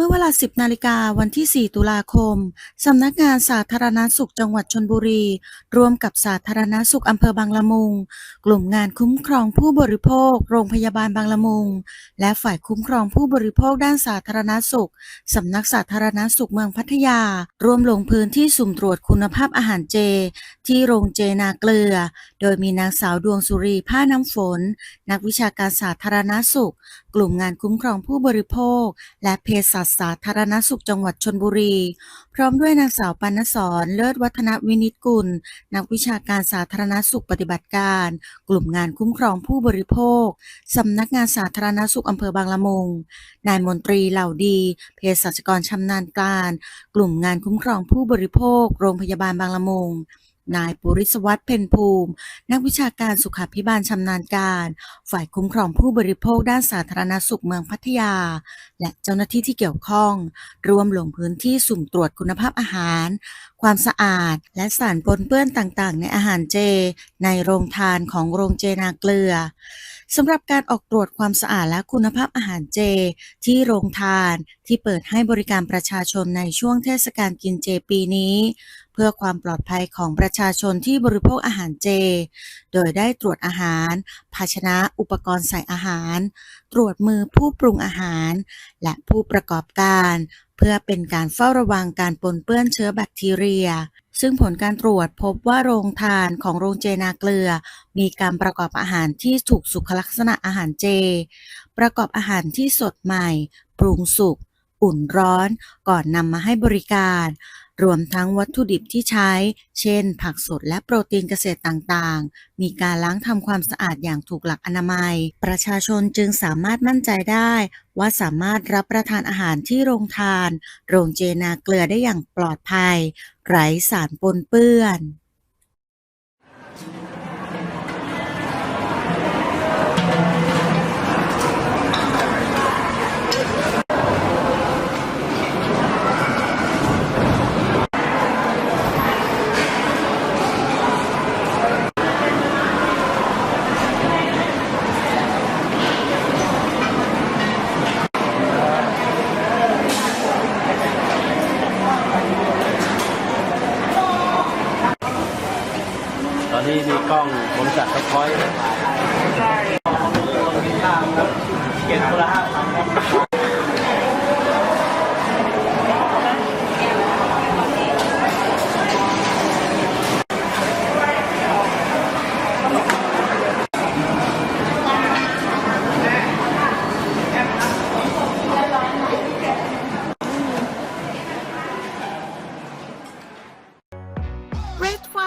ื่อเวลา 10 นาฬิกาวันที่ 4 ตุลาคม สำนักงานสาธารณสุขจังหวัดชนบุรี ร่วมกับสาธารณสุขอำเภอบางละมุง กลุ่มงานคุ้มครองผู้บริโภค โรงพยาบาลบางละมุง และฝ่ายคุ้มครองผู้บริโภคด้านสาธารณสุข สำนักสาธารณสุขเมืองพัทยา ร่วมลงพื้นที่สุ่มตรวจคุณภาพอาหารเจ ที่โรงเจนาเกลือ โดยมีนางสาวดวงสุรีผ้าน้ำฝน นักวิชาการสาธารณสุขกลุ่มงานคุ้มครองผู้บริโภค และเภสัชสาธารณสุขจังหวัดชนบุรี พร้อมด้วยนางสาวปานสอนเลิศวัฒนวินิจกุล นักวิชาการสาธารณสุขปฏิบัติการ กลุ่มงานคุ้มครองผู้บริโภค สำนักงานสาธารณสุขอำเภอบางละมุง นายมนตรีเหล่าดีเภสัชกรชำนาญการ กลุ่มงานคุ้มครองผู้บริโภค โรงพยาบาลบางละมุง นายปุริศวัตรเพ็ญภูมิ นักวิชาการสุขาภิบาลชำนาญการ ฝ่ายคุ้มครองผู้บริโภคด้านสาธารณสุขเมืองพัทยา และเจ้าหน้าที่ที่เกี่ยวข้อง ร่วมลงพื้นที่สุ่มตรวจคุณภาพอาหาร ความสะอาด และสารปนเปื้อนต่างๆ ในอาหารเจ ในโรงทานของโรงเจนาเกลือสำหรับการออกตรวจความสะอาดและคุณภาพอาหารเจ ที่โรงทานที่เปิดให้บริการประชาชนในช่วงเทศกาลกินเจปีนี้ เพื่อความปลอดภัยของประชาชนที่บริโภคอาหารเจ โดยได้ตรวจอาหาร ภาชนะอุปกรณ์ใส่อาหาร ตรวจมือผู้ปรุงอาหาร และผู้ประกอบการ เพื่อเป็นการเฝ้าระวังการปนเปื้อนเชื้อแบคทีเรีย ซึ่งผลการตรวจพบว่าโรงทานของโรงเจนาเกลือ มีการประกอบอาหารที่ถูกสุขลักษณะอาหารเจ ประกอบอาหารที่สดใหม่ ปรุงสุก อุ่นร้อน ก่อนนำมาให้บริการ รวมทั้งวัตถุดิบที่ใช้ เช่น ผักสดและโปรตีนเกษตรต่างๆ มีการล้างทำความสะอาดอย่างถูกหลักอนามัย ประชาชนจึงสามารถมั่นใจได้ว่าสามารถรับประทานอาหารที่โรงทาน โรงเจนาเกลือได้อย่างปลอดภัย ไร้สารปนเปื้อน อนนี้มีกล้องบริษัทสปอย